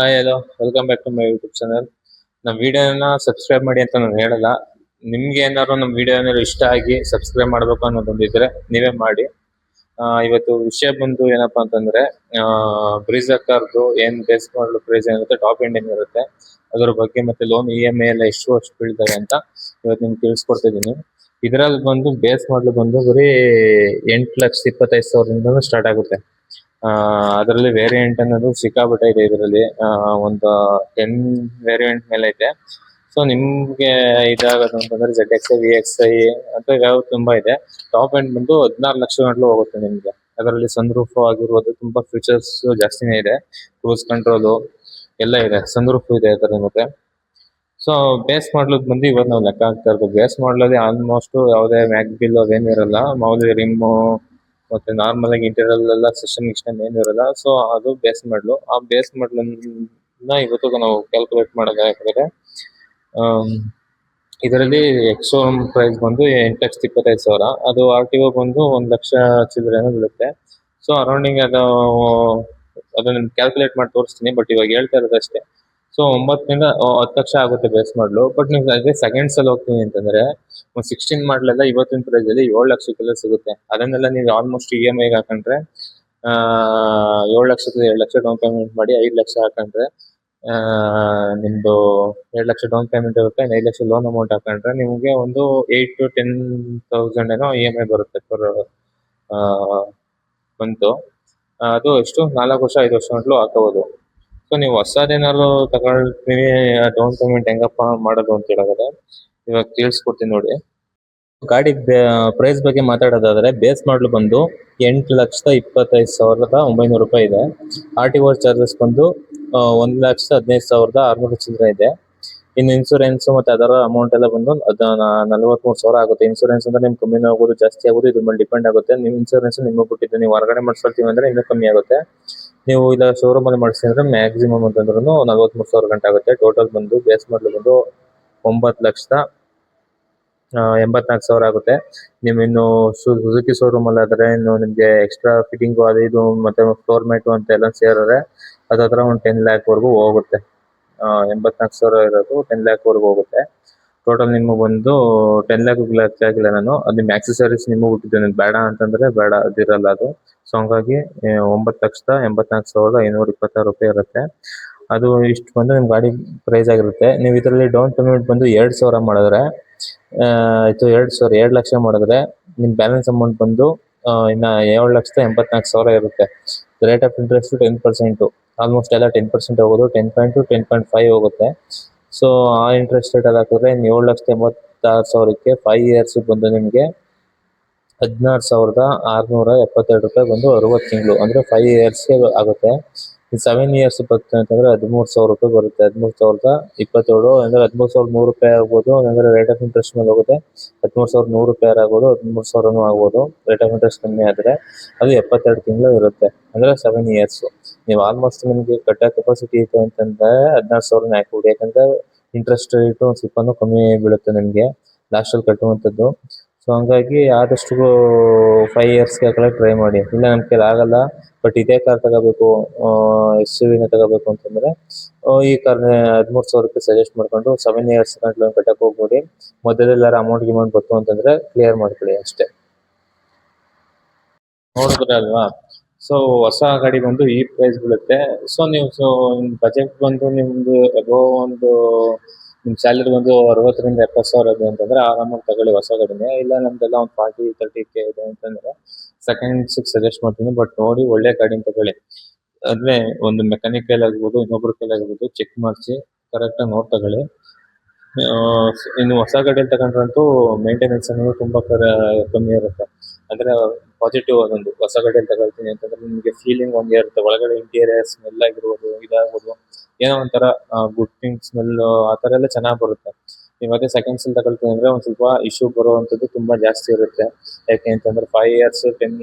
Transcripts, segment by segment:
Hi hello welcome back to my YouTube channel ನಮ್ಮ ವಿಡಿಯೋನ subscribe ಮಾಡಿ ಅಂತ ನಾನು ಹೇಳಲ್ಲ. ನಿಮ್ಗೆ ಏನಾದ್ರು ನಮ್ಮ ವಿಡಿಯೋ ಏನಾದ್ರು ಇಷ್ಟ ಆಗಿ ಸಬ್ಸ್ಕ್ರೈಬ್ ಮಾಡಬೇಕು ಅನ್ನೋದೊಂದಿದ್ರೆ ನೀವೇ ಮಾಡಿ. ಇವತ್ತು ವಿಷಯ ಬಂದು ಏನಪ್ಪಾ ಅಂತಂದ್ರೆ ಬ್ರಿಜ್ ಕಾರ್ದು ಏನ್ ಬೇಸ್ ಮಾಡಲು ಪ್ರೈಸ್ ಏನಿರುತ್ತೆ ಟಾಪ್ ಎಂಡಿಂಗ್ ಇರುತ್ತೆ. ಅದ್ರ ಬಗ್ಗೆ ಮತ್ತೆ ಲೋನ್ ಇ ಎಂ ಎಲ್ಲ ಎಷ್ಟು ವರ್ಷ ಬೀಳ್ತವೆ ಅಂತ ಇವತ್ತು ನಿಮ್ಗೆ ತಿಳಿಸ್ಕೊಡ್ತಿದ್ದೀನಿ ಇದ್ರಲ್ಲಿ ಬಂದು ಬೇಸ್ ಮಾಡಲು ಬಂದು ಬರೀ ಎಂಟು ಲಕ್ಷ ಇಪ್ಪತ್ತೈದು ಸಾವಿರದಿಂದ ಸ್ಟಾರ್ಟ್ ಆಗುತ್ತೆ. ಅದರಲ್ಲಿ ವೇರಿಯಂಟ್ ಅನ್ನೋದು ಸಿಕ್ಕಾಪಟ್ಟೆ ಇದೆ ಇದರಲ್ಲಿ. ಒಂದು ಟೆನ್ ವೇರಿಯಂಟ್ ಮೇಲೆ ಐತೆ ಸೊ ನಿಮ್ಗೆ ಇದಾಗೋದು ಅಂತಂದ್ರೆ Z X I V X I ಅಂತ ಯಾವ ತುಂಬಾ ಇದೆ. ಟಾಪ್ ಎಂಡ್ ಬಂದು ಹದಿನಾರು ಲಕ್ಷ ಗಂಟಲು ಹೋಗುತ್ತೆ ನಿಮ್ಗೆ. ಅದರಲ್ಲಿ ಸನ್ರೂಫ್ ಆಗಿರ್ಬೋದು, ತುಂಬಾ ಫೀಚರ್ಸ್ ಜಾಸ್ತಿನೇ ಇದೆ. ಕ್ರೂಸ್ ಕಂಟ್ರೋಲು ಎಲ್ಲ ಇದೆ. ಸನ್ರೂಫ್ ಇದೆ ಅದರ ಮತ್ತೆ. ಸೊ ಬೇಸ್ ಮಾಡ್ಲದ್ ಬಂದು ಇವತ್ತು ನಾವು ಲೆಕ್ಕ ಹಾಕ್ತಾ ಇರೋದು. ಬೇಸ್ ಮಾಡ್ಲಲ್ಲಿ ಆಲ್ಮೋಸ್ಟ್ ಯಾವುದೇ ಮ್ಯಾಕ್ ಬಿಲ್ ಅದೇನಿರಲ್ಲ ಮಾಮೂಲಿ ರಿಮ್ಮು ಮತ್ತೆ ನಾರ್ಮಲ್ ಆಗಿ ಇಂಟೀರಿಯಲ್ ಎಲ್ಲ ಸಿಸ್ಟಮ್ ಗಿಸ್ಟಮ್ ಏನು ಇರಲ್ಲ. ಸೊ ಅದು ಬೇಸ್ ಮಾಡ್ಲು ಆ ಬೇಸ್ ಮಾಡ್ಲನ್ನ ಇವತ್ತು ನಾವು ಕ್ಯಾಲ್ಕುಲೇಟ್ ಮಾಡೋದಾದ್ರೆ ಇದರಲ್ಲಿ ಎಕ್ಸೋಮ್ ಪ್ರೈಸ್ ಬಂದು ಎಂಟು ಲಕ್ಷದ ಇಪ್ಪತ್ತೈದು ಸಾವಿರ. ಅದು ಆರ್ ಟಿ ಒ ಬಂದು ಒಂದು ಲಕ್ಷ ಚಿಲ್ಲರೆ ಬೀಳುತ್ತೆ. ಸೊ ಅರೌಂಡಿಂಗ್ ಅದು, ಅದನ್ನ ಕ್ಯಾಲ್ಕುಲೇಟ್ ಮಾಡಿ ತೋರಿಸ್ತೀನಿ ಬಟ್ ಇವಾಗ ಹೇಳ್ತಾ ಇರೋದು ಅಷ್ಟೇ. ಸೊ ಒಂಬತ್ತರಿಂದ ಹತ್ತು ಲಕ್ಷ ಆಗುತ್ತೆ ಬೇಸ್ ಮಾಡಲು ಬಟ್ ನೀವು ಅದೇ ಸೆಕೆಂಡ್ಸ್ ಅಲ್ಲಿ ಹೋಗ್ತೀನಿ ಅಂತಂದ್ರೆ, ಒಂದು ಸಿಕ್ಸ್ಟೀನ್ ಮಾಡಲೆಲ್ಲ ಇವತ್ತಿನ ಪ್ರೈಸ್ ಅಲ್ಲಿ ಏಳು ಲಕ್ಷಕ್ಕೆಲ್ಲ ಸಿಗುತ್ತೆ. ಅದನ್ನೆಲ್ಲ ನೀವು ಆಲ್ಮೋಸ್ಟ್ ಇ ಎಂ ಐಗೆ ಹಾಕೊಂಡ್ರೆ ಏಳು ಲಕ್ಷದ ಎರಡು ಲಕ್ಷ ಡೌನ್ ಪೇಮೆಂಟ್ ಮಾಡಿ ಐದು ಲಕ್ಷ ಹಾಕೊಂಡ್ರೆ ನಿಮ್ದು ಎರಡು ಲಕ್ಷ ಡೌನ್ ಪೇಮೆಂಟ್ ಇರುತ್ತೆ ಐದು ಲಕ್ಷ ಲೋನ್ ಅಮೌಂಟ್ ಹಾಕೊಂಡ್ರೆ ನಿಮಗೆ ಒಂದು ಏಯ್ಟ್ ಟು ಟೆನ್ ತೌಸಂಡ್ ಏನೋ ಇ ಎಂ ಐ ಬರುತ್ತೆ ಪರ್ ಬಂತು ಅದು ಎಷ್ಟು? ನಾಲ್ಕು ವರ್ಷ, ಐದು ವರ್ಷ ಗಂಟಲು ಸೊ ನೀವು ಹೊಸದೇನಾದ್ರು ತಗೊಳ್ತೀವಿ ಡೌನ್ ಪೇಮೆಂಟ್ ಹೆಂಗಪ್ಪ ಮಾಡೋದು ಅಂತ ಹೇಳಿದ್ರೆ ಇವಾಗ ತಿಳಿಸ್ಕೊಡ್ತೀನಿ ನೋಡಿ. ಗಾಡಿ ಪ್ರೈಸ್ ಬಗ್ಗೆ ಮಾತಾಡೋದಾದ್ರೆ ಬೇಸ್ ಮಾಡಲು ಬಂದು ಎಂಟು ಲಕ್ಷದ ಇಪ್ಪತ್ತೈದು ಸಾವಿರದ ಒಂಬೈನೂರು ರೂಪಾಯಿ ಇದೆ. ಆರ್ ಟಿ ಓ ಚಾರ್ಜಸ್ ಬಂದು ಒಂದು ಲಕ್ಷದ ಹದಿನೈದು ಸಾವಿರದ ಆರುನೂರು ಚಿಲ್ಲರೆ ಇದೆ. ಇನ್ನು ಇನ್ಸೂರೆನ್ಸ್ ಮತ್ತೆ ಅದರ ಅಮೌಂಟ್ ಎಲ್ಲ ಬಂದು, ಅದ ನಲವತ್ಮೂರು ಸಾವಿರ ಆಗುತ್ತೆ. ಇನ್ಸೂರೆನ್ಸ್ ಅಂದ್ರೆ ನಿಮ್ಗೆ ಕಮ್ಮಿನೂ ಆಗೋದು, ಜಾಸ್ತಿ ಆಗೋದು, ಇದ್ರ ಮೇಲೆ ಡಿಪೆಂಡ್ ಆಗುತ್ತೆ. ನಿಮ್ಮ ಇನ್ಸೂರೆನ್ಸ್ ನಿಮಗೆ ಬಿಟ್ಟಿದ್ದು ನೀವು ಹೊರಗಡೆ ಮಾಡಿಸ್ಕೊಳ್ತೀವಿ ಅಂದ್ರೆ ಇನ್ನೂ ಕಮ್ಮಿ ಆಗುತ್ತೆ. ನೀವು ಇಲ್ಲ ಶೋರೂಮ್ ಅಲ್ಲಿ ಮಾಡಿಸಿ ಅಂದ್ರೆ ಮ್ಯಾಕ್ಸಿಮಮ್ ಅಂತಂದ್ರೂ ನಲವತ್ಮೂರು ಸಾವಿರ ಗಂಟೆ ಆಗುತ್ತೆ. ಟೋಟಲ್ ಬಂದು ಬೇಸ್ ಮಾಡಲು ಬಂದು ಒಂಬತ್ತು ಲಕ್ಷದ ಎಂಬತ್ನಾಲ್ಕು ಸಾವಿರ ಆಗುತ್ತೆ. ನೀವು ಇನ್ನು ಸುಜುಕಿ ಶೋರೂಮ್ ಅಲ್ಲಿ ಆದರೆ ಇನ್ನು ನಿಮ್ಗೆ ಎಕ್ಸ್ಟ್ರಾ ಫಿಟ್ಟಿಂಗು ಅದು ಇದು ಮತ್ತೆ ಫ್ಲೋರ್ ಮ್ಯಾಟು ಅಂತ ಎಲ್ಲ ಸೇರಿದ್ರೆ ಅದು ಹತ್ರ ಒಂದು ಟೆನ್ ಲ್ಯಾಕ್ ವರೆಗೂ ಹೋಗುತ್ತೆ. ಎಂಬತ್ನಾಲ್ಕು ಸಾವಿರ ಇರೋದು ಟೆನ್ ಲ್ಯಾಕ್ ವರೆಗೂ ಹೋಗುತ್ತೆ. ಟೋಟಲ್ ನಿಮಗೆ ಬಂದು ಟೆನ್ ಲ್ಯಾಕ್ ಆಗಿಲ್ಲ ನಾನು. ಅದು ನಿಮ್ಮ ಆಕ್ಸೆಸರೀಸ್ ನಿಮಗೆ ಹುಟ್ಟಿದ್ದೇನೆ ಬೇಡ ಅಂತಂದ್ರೆ ಬೇಡ, ಅದಿರಲ್ಲ ಅದು. ಸೊ ಹಂಗಾಗಿ ಒಂಬತ್ತು ಲಕ್ಷದ ಎಂಬತ್ನಾಲ್ಕು ಸಾವಿರದ ಐನೂರ ಇಪ್ಪತ್ತಾರು ರೂಪಾಯಿ ಇರುತ್ತೆ. ಅದು ಇಷ್ಟು ಬಂದು ನಿಮ್ಮ ಗಾಡಿ ಪ್ರೈಸ್ ಆಗಿರುತ್ತೆ. ನೀವು ಇದರಲ್ಲಿ ಡೌನ್ ಪೇಮೆಂಟ್ ಬಂದು ಎರಡು ಸಾವಿರ ಮಾಡಿದ್ರೆ ಇದು ಎರಡು ಸಾವಿರ, ಎರಡು ಲಕ್ಷ ಮಾಡಿದ್ರೆ ನಿಮ್ಮ ಬ್ಯಾಲೆನ್ಸ್ ಅಮೌಂಟ್ ಬಂದು ಇನ್ನು ಏಳು ಲಕ್ಷದ ಎಂಬತ್ನಾಲ್ಕು ಸಾವಿರ ಇರುತ್ತೆ. Rate of interest ten percent almost ಎಲ್ಲ ಟೆನ್ ಪರ್ಸೆಂಟ್ ಹೋಗೋದು ten point to ten point five ಹೋಗುತ್ತೆ. ಸೊ ಆ ಇಂಟ್ರೆಸ್ಟ್ ರೇಟ್ ಅಲ್ಲಿ ಹಾಕಿದ್ರೆ ಏಳು ಲಕ್ಷದ ಎಂಬತ್ತಾರು ಸಾವಿರಕ್ಕೆ ಫೈವ್ ಇಯರ್ಸ್ ಬಂದು ನಿಮಗೆ ಹದಿನಾರು ಸಾವಿರದ ಆರುನೂರ ಎಪ್ಪತ್ತೆರಡು ರೂಪಾಯಿ ಬಂದು ಅರವತ್ತು ತಿಂಗಳು. ಅಂದ್ರೆ ಫೈವ್ ಇಯರ್ಸ್ಗೆ ಆಗುತ್ತೆ. ಸೆವೆನ್ ಇಯರ್ಸ್ ಬರುತ್ತೆ ಅಂತಂದರೆ ಹದಿಮೂರು ಸಾವಿರ ರೂಪಾಯಿ ಬರುತ್ತೆ. ಹದಿಮೂರು ಸಾವಿರದ ಇಪ್ಪತ್ತೇಳು ಅಂದ್ರೆ ಹದಿಮೂರು ಸಾವಿರದ ನೂರು ರೂಪಾಯಿ ಆಗ್ಬೋದು. ಅಂದರೆ ರೇಟ್ ಆಫ್ ಇಂಟ್ರೆಸ್ಟ್ ಮೇಲೆ ಹೋಗುತ್ತೆ. ಹದಿಮೂರು ಸಾವಿರದ ನೂರು ರೂಪಾಯಿ ಆಗ್ಬೋದು. ಹದಿಮೂರು ಸಾವಿರನೂ ಆಗ್ಬೋದು. ರೇಟ್ ಆಫ್ ಇಂಟ್ರೆಸ್ಟ್ ಕಮ್ಮಿ ಆದರೆ ಅದು ಎಪ್ಪತ್ತೆರಡು ತಿಂಗಳು ಇರುತ್ತೆ. ಅಂದ್ರೆ ಸೆವೆನ್ ಇಯರ್ಸ್ ನೀವು ಆಲ್ಮೋಸ್ಟ್ ನಿಮಗೆ ಕಟ್ಟೋ ಕೆಪಾಸಿಟಿ ಇದೆ ಅಂತಂದರೆ ಹದಿನಾರು ಸಾವಿರನ ಹಾಕ್ಬಿಡಿ ಯಾಕಂದರೆ ಇಂಟ್ರೆಸ್ಟ್ ರೇಟು ಒಂದು ಸ್ವಲ್ಪನೂ ಕಮ್ಮಿ ಬೀಳುತ್ತೆ ನಿಮಗೆ. ಲಾಸ್ಟಲ್ಲಿ ಕಟ್ಟುವಂಥದ್ದು. ಸೊ ಹಂಗಾಗಿ ಆದಷ್ಟು ಫೈವ್ ಇಯರ್ಸ್ಗೆ ಟ್ರೈ ಮಾಡಿ. ಇಲ್ಲ ನಮ್ಮ ಕೈಲಿ ಆಗಲ್ಲ ಬಟ್ ಇದೇ ಕಾರ್ ತಗೋಬೇಕು ಎಸ್ ಯು ವಿನ ತಗೋಬೇಕು ಅಂತಂದ್ರೆ ಈ ಕಾರ್ನ ಹದಿಮೂರು ಸಾವಿರ ರೂಪಾಯಿ ಸಜೆಸ್ಟ್ ಮಾಡ್ಕೊಂಡು ಸೆವೆನ್ ಇಯರ್ಸ್ ಗಂಟಲು ಕಟ್ಟಕ್ಕೆ ಹೋಗ್ಬೇಡಿ. ಮಧ್ಯದಲ್ಲಿ ಅಮೌಂಟ್ ಗಿಮೌಂಟ್ ಬಂತು ಅಂತಂದ್ರೆ ಕ್ಲಿಯರ್ ಮಾಡ್ಕೊಳ್ಳಿ ಅಷ್ಟೇ. ನೋಡಿದ್ರೆ ಅಲ್ವಾ? ಸೊ ಹೊಸ ಗಾಡಿ ಬಂದು ಈ ಪ್ರೈಸ್ ಬೀಳುತ್ತೆ. ಸೊ ನೀವು ಸೊ ಬಜೆಟ್ ಬಂದು ನಿಮ್ದು ಅಬೋ ಒಂದು ನಿಮ್ಮ ಸ್ಯಾಲರಿ ಬಂದು ಅರವತ್ತರಿಂದ ಎಪ್ಪತ್ತು ಸಾವಿರ ಇದೆ ಅಂತಂದ್ರೆ ಆರಾಮಾಗಿ ತಗೊಳ್ಳಿ ಹೊಸ ಗಾಡಿನೇ ಇಲ್ಲ ನಮ್ದೆಲ್ಲ ಒಂದು ಫಾರ್ಟಿ ತರ್ಟಿ ಕೆ ಇದೆ ಅಂತಂದ್ರೆ ಸೆಕೆಂಡ್ಸ್ ಸಜೆಸ್ಟ್ ಮಾಡ್ತೀನಿ ಬಟ್ ನೋಡಿ ಒಳ್ಳೆ ಗಾಡಿನ ತಗೊಳ್ಳಿ ಅಂದ್ರೆ ಒಂದು ಮೆಕ್ಯಾನಿಕ್ ಕೈಲಿ ಆಗ್ಬೋದು, ಇನ್ನೊಬ್ರ ಕೈಲಿ ಆಗ್ಬೋದು ಚೆಕ್ ಮಾಡಿಸಿ ಕರೆಕ್ಟಾಗಿ ನೋಡಿ ತಗೊಳ್ಳಿ. ಇನ್ನು ಹೊಸ ಗಾಡಿಯಲ್ಲಿ ತಗೊಂಡ್ರಂತೂ ಮೇಂಟೆನೆನ್ಸ್ ಅನ್ನೋದು ತುಂಬಾ ಕಮ್ಮಿ ಇರುತ್ತೆ. ಅಂದ್ರೆ ಪಾಸಿಟಿವ್ ಅದೊಂದು ಹೊಸ ಗಾಡಿಯಲ್ಲಿ ತಗೊಳ್ತೀನಿ ಅಂತಂದ್ರೆ ನಿಮಗೆ ಫೀಲಿಂಗ್ ಒಂದೇ ಇರುತ್ತೆ. ಒಳಗಡೆ ಇಂಟೀರಿಯರ್ ಸ್ಮೆಲ್ ಆಗಿರ್ಬೋದು, ಇದಾಗ್ಬೋದು. ಏನೋ ಒಂಥರ ಗುಡ್ ಥಿಂಗ್ ಸ್ಮೆಲ್ ಆ ಥರ ಎಲ್ಲ ಚೆನ್ನಾಗಿ ಬರುತ್ತೆ. ನೀವು ಅದೇ ಸೆಕೆಂಡ್ಸ್ ಅಲ್ಲಿ ತಗೊಳ್ತೀನಿ ಅಂದ್ರೆ ಒಂದು ಸ್ವಲ್ಪ ಇಶ್ಯೂ ಬರುವಂಥದ್ದು ತುಂಬಾ ಜಾಸ್ತಿ ಇರುತ್ತೆ. ಯಾಕೆ ಅಂತಂದ್ರೆ ಫೈವ್ ಇಯರ್ಸ್ ಟೆನ್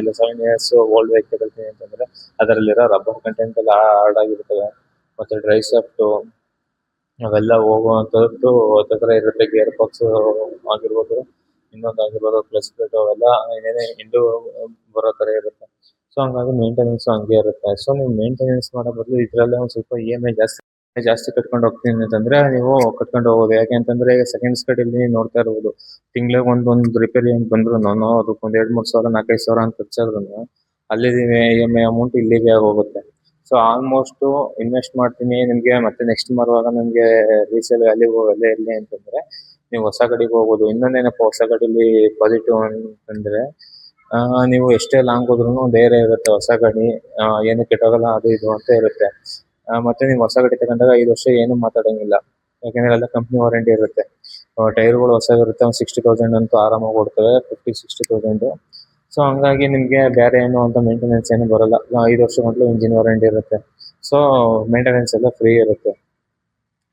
ಇಲ್ಲ ಸೆವೆನ್ ಇಯರ್ಸ್ ಓಲ್ಡ್ ಬೈಕ್ ತಗೊಳ್ತೀನಿ ಅಂತಂದ್ರೆ ಅದರಲ್ಲಿರೋ ರಬ್ಬರ್ ಕಂಟೆಂಟ್ ಎಲ್ಲ ಹಾರ್ಡ್ ಆಗಿರ್ತದೆ. ಮತ್ತೆ ಡ್ರೈ ಸಾಫ್ಟು ಅವೆಲ್ಲ ಹೋಗುವಂಥದ್ದು ಹತ್ರ ಇರುತ್ತೆ ಗೇರ್ ಬಾಕ್ಸ್ ಆಗಿರ್ಬೋದು, ಇನ್ನೊಂದು ಆಗಿರ್ಬೋದು ಪ್ಲಸ್ ಪ್ಲೇಟ್ ಅವೆಲ್ಲ ಏನೇ ಹಿಂದೂ ಬರೋ ಥರ ಇರುತ್ತೆ. ಸೊ ಹಂಗಾಗಿ ಮೇಂಟೆನೆನ್ಸ್ ಹಂಗೆ ಇರುತ್ತೆ. ಸೊ ನೀವು ಮೇಂಟೆನೆನ್ಸ್ ಮಾಡೋ ಬದಲು ಇದರಲ್ಲೇ ಒಂದು ಸ್ವಲ್ಪ ಇ ಎಂ ಐ ಜಾಸ್ತಿ ಜಾಸ್ತಿ ಕಟ್ಕೊಂಡು ಹೋಗ್ತೀನಿ ಅಂತಂದ್ರೆ ನೀವು ಕಟ್ಕೊಂಡು ಹೋಗೋದು. ಯಾಕೆ ಅಂತಂದ್ರೆ ಈಗ ಸೆಕೆಂಡ್ಸ್ ಕಡೆಯಲ್ಲಿ ನೋಡ್ತಾ ಇರ್ಬೋದು. ತಿಂಗಳಿಗೆ ಒಂದೊಂದು ರಿಪೇರಿ ಅಂತ ಬಂದ್ರು ಅದಕ್ಕೆ ಒಂದ್ ಎರಡ್, ಮೂರ್ ಸಾವಿರ, ನಾಲ್ಕೈದು ಸಾವಿರ ಅಂತ ಖರ್ಚಾದ್ರು ಅಲ್ಲಿ ಇ ಎಂ ಐ ಅಮೌಂಟ್ ಇಲ್ಲಿಗೆ ಹೋಗುತ್ತೆ ಸೊ ಆಲ್ಮೋಸ್ಟ್ ಇನ್ವೆಸ್ಟ್ ಮಾಡ್ತೀನಿ, ನಿಮ್ಗೆ ಮತ್ತೆ ನೆಕ್ಸ್ಟ್ ಮಾರುವಾಗ ನಿಮ್ಗೆ ರೀಸೇಲ್ ವ್ಯಾಲ್ಯೂ ಅಲ್ಲೇ ಇರಲಿ ಅಂತಂದ್ರೆ, ನೀವು ಹೊಸ ಗಾಡಿಗೆ ಹೋಗ್ಬೋದು ಇನ್ನೊಂದೇನಪ್ಪ ಹೊಸ ಗಾಡಿಲಿ ಪಾಸಿಟಿವ್ ಅಂತಂದ್ರೆ ನೀವು ಎಷ್ಟೇ ಲಾಂಗ್ ಹೋದ್ರೂ ಧೈರ್ಯ ಇರುತ್ತೆ ಹೊಸ ಗಾಡಿ ಏನು ಕೆಟ್ಟೋಗಲ್ಲ, ಅದು ಇದು ಅಂತ ಇರುತ್ತೆ. ಮತ್ತೆ ನೀವು ಹೊಸ ಗಡಿ ತಗೊಂಡಾಗ ಐದು ವರ್ಷ ಏನು ಮಾತಾಡಂಗಿಲ್ಲ. ಯಾಕಂದ್ರೆ ಎಲ್ಲ ಕಂಪ್ನಿ ವಾರಂಟಿ ಇರುತ್ತೆ. ಟೈರ್ಗಳು ಹೊಸವಿರುತ್ತೆ, ಒಂದು ಸಿಕ್ಸ್ಟಿ ತೌಸಂಡ್ ಅಂತೂ ಆರಾಮಾಗಿ ಕೊಡ್ತವೆ ಫಿಫ್ಟಿ ಸಿಕ್ಸ್ಟಿ ತೌಸಂಡ್ ಸೊ ಹಂಗಾಗಿ ನಿಮಗೆ ಬೇರೆ ಏನು ಅಂತ ಮೇಂಟೆನೆನ್ಸ್ ಏನು ಬರಲ್ಲ. ಐದು ವರ್ಷ ಮೊದಲು ಇಂಜಿನ್ ವಾರಂಟಿ ಇರುತ್ತೆ. ಸೊ ಮೇಂಟೆನೆನ್ಸ್ ಎಲ್ಲ ಫ್ರೀ ಇರುತ್ತೆ.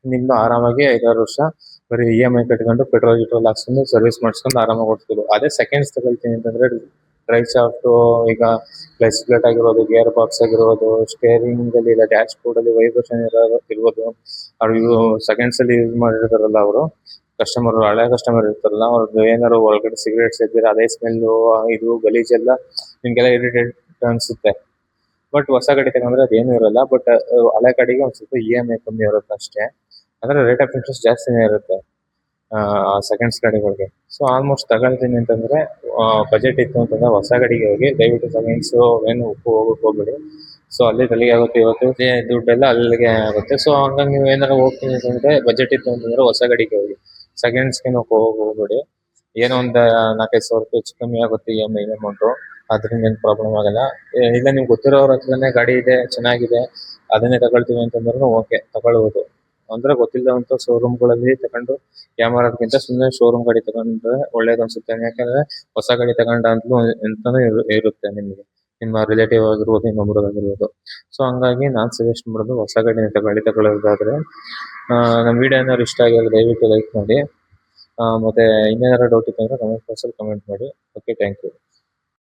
ನಿಮ್ದು ಆರಾಮಾಗಿ ಐದಾರು ವರ್ಷ ಬರೀ ಇ ಎಂ ಐ ಕಟ್ಕೊಂಡು ಪೆಟ್ರೋಲ್ ಗಿಟ್ರೋಲ್ ಹಾಕ್ಸ್ಕೊಂಡು ಸರ್ವಿಸ್ ಮಾಡಿಸ್ಕೊಂಡು ಆರಾಮಾಗಿ ಓಡಿಸ್ಬೋದು. ಅದೇ ಸೆಕೆಂಡ್ಸ್ ತಗೊಳ್ತೀನಿ ಅಂತಂದ್ರೆ ಡ್ರೈವ್ ಶಾಫ್ಟು ಈಗ ಕ್ಲಚ್ ಪ್ಲೇಟ್ ಆಗಿರೋದು ಗೇರ್ ಬಾಕ್ಸ್ ಆಗಿರೋದು ಸ್ಟೇರಿಂಗಲ್ಲಿ ಇಲ್ಲ ಡ್ಯಾಶ್ ಬೋರ್ಡ್ ಅಲ್ಲಿ ವೈಬ್ರೇಷನ್ ಇರೋದು ಇರ್ಬೋದು. ಅವ್ರು ಇವು ಸೆಕೆಂಡ್ಸ್ ಅಲ್ಲಿ ಯೂಸ್ ಮಾಡಿರ್ತಾರಲ್ಲ ಅವರು. ಕಸ್ಟಮರ್ ಹಳೆ ಕಸ್ಟಮರ್ ಇರ್ತಾರಲ್ಲ ಅವ್ರದ್ದು ಏನಾರು ಒಳಗಡೆ ಸಿಗರೇಟ್ಸ್ ಇದ್ದೀರಾ ಅದೇ ಸ್ಮೆಲ್ಲು ಇದು ಗಲೀಜೆಲ್ಲ ನಿಮ್ಗೆಲ್ಲ ಇರಿಟೇಟ್ ಅನ್ಸುತ್ತೆ. ಬಟ್ ಹೊಸ ಗಾಡಿ ತಗೊಂಡ್ರೆ ಅದೇನು ಇರಲ್ಲ ಬಟ್ ಹಳೆ ಗಾಡಿಗೆ ಒಂದ್ ಸ್ವಲ್ಪ ಇ ಎಂ ಐ ಕಮ್ಮಿ ಇರುತ್ತೆ ಅಷ್ಟೇ. ಅಂದ್ರೆ ರೇಟ್ ಆಫ್ ಇಂಟ್ರೆಸ್ಟ್ ಜಾಸ್ತಿನೇ ಇರುತ್ತೆ ಸೆಕೆಂಡ್ಸ್ ಗಾಡಿಗಳಿಗೆ. ಸೊ ಆಲ್ಮೋಸ್ಟ್ ತಗೊಳ್ತೀನಿ ಅಂತಂದ್ರೆ ಬಜೆಟ್ ಇತ್ತು ಅಂತಂದ್ರೆ ಹೊಸ ಗಾಡಿಗೆ ಹೋಗಿ, ದಯವಿಟ್ಟು ಸೆಕೆಂಡ್ಸ್ ಏನು ಉಪ್ಪು ಹೋಗಕ್ಕೆ ಹೋಗ್ಬೇಡಿ. ಸೊ ಅಲ್ಲಿ ತಲೆಗೆ ಆಗುತ್ತೆ ಇವತ್ತು. ದುಡ್ಡೆಲ್ಲ ಅಲ್ಲಿಗೆ ಆಗುತ್ತೆ. ಸೊ ಹಂಗಾಗಿ ನೀವು ಏನಾರ ಹೋಗ್ತೀನಿ ಅಂತಂದ್ರೆ ಬಜೆಟ್ ಇತ್ತು ಅಂತಂದ್ರೆ ಹೊಸ ಗಾಡಿಗೆ ಹೋಗಿ. ಸೆಕೆಂಡ್ಸ್ಗೆ ಸ್ಕಿನ್ ಹೋಗ್ಬೇಡಿ ಏನೋ ಒಂದು ನಾಲ್ಕೈದು ಸಾವಿರ ರೂಪಾಯಿ ಹೆಚ್ಚು ಕಮ್ಮಿ ಆಗುತ್ತೆ ಇ ಎಂ ಐ ಅಮೌಂಟು ಅದ್ರಿಂದ ಏನು ಪ್ರಾಬ್ಲಮ್ ಆಗಲ್ಲ. ಇಲ್ಲ ನಿಮ್ಗೆ ಗೊತ್ತಿರೋರ ಹತ್ರನೇ ಗಾಡಿ ಇದೆ, ಚೆನ್ನಾಗಿದೆ, ಅದನ್ನೇ ತಗೊಳ್ತೀವಿ ಅಂತಂದ್ರೂ ಓಕೆ ತಗೊಳ್ಬೋದು. ಅಂದ್ರೆ ಗೊತ್ತಿಲ್ಲದಂತ ಶೋರೂಮ್ಗಳಲ್ಲಿ ತಗೊಂಡು ಗಿಂತ ಸುಮ್ಮನೆ ಶೋರೂಮ್ ಗಾಡಿ ತಗೊಂಡ್ರೆ ಒಳ್ಳೇದು ಅನ್ಸುತ್ತೆ. ಯಾಕಂದ್ರೆ ಹೊಸ ಗಾಡಿ ತಗೊಂಡ ಅಂತಲೂ ಎಂತಾನು ಇರುತ್ತೆ ನಿಮಗೆ. ನಿಮ್ಮ ರಿಲೇಟಿವ್ ಆಗಿರ್ಬೋದು ಇನ್ನೊಬ್ರದ್ದಾಗಿರ್ಬೋದು ಸೊ ಹಂಗಾಗಿ ನಾನ್ ಸಜೆಸ್ಟ್ ಮಾಡೋದು ಹೊಸ ಗಾಡಿನ ತಗೊಳ್ಳಿ ತಗೊಳ್ಳೋದಾದ್ರೆ ನಮ್ಮ ವಿಡಿಯೋ ಏನಾದ್ರು ಇಷ್ಟ ಆಗಿದ್ರೆ ದಯವಿಟ್ಟು ಲೈಕ್ ಮಾಡಿ. ಮತ್ತು ಇನ್ನೇನಾದ್ರು ಡೌಟ್ ಇತ್ತಂದರೆ ಕಮೆಂಟ್ ಬಾಕ್ಸಲ್ಲಿ ಕಮೆಂಟ್ ಮಾಡಿ. Okay thank you